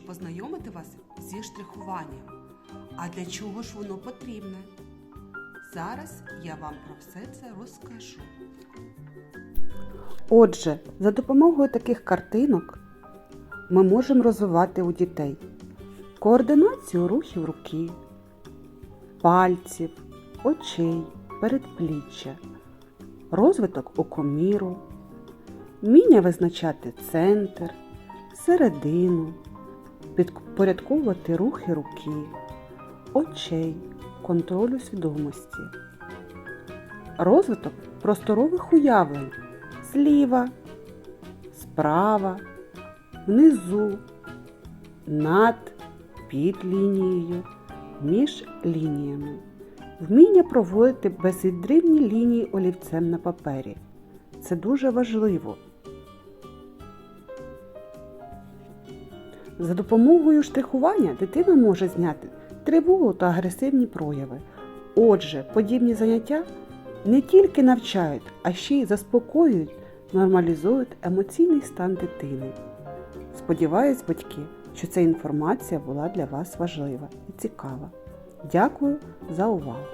познайомити вас зі штрихуванням. А для чого ж воно потрібне? Зараз я вам про все це розкажу. Отже, за допомогою таких картинок ми можемо розвивати у дітей координацію рухів руки, пальців, очей, передпліччя, розвиток окоміру, вміння визначати центр, середину, підпорядковувати рухи руки, очей, контролю свідомості, розвиток просторових уявлень зліва, справа, внизу, над, під лінією, між лініями. Вміння проводити безвідривні лінії олівцем на папері. Це дуже важливо. За допомогою штрихування дитина може зняти тривогу та агресивні прояви. Отже, подібні заняття не тільки навчають, а ще й заспокоюють, нормалізують емоційний стан дитини. Сподіваюсь, батьки, що ця інформація була для вас важлива і цікава. Дякую за увагу!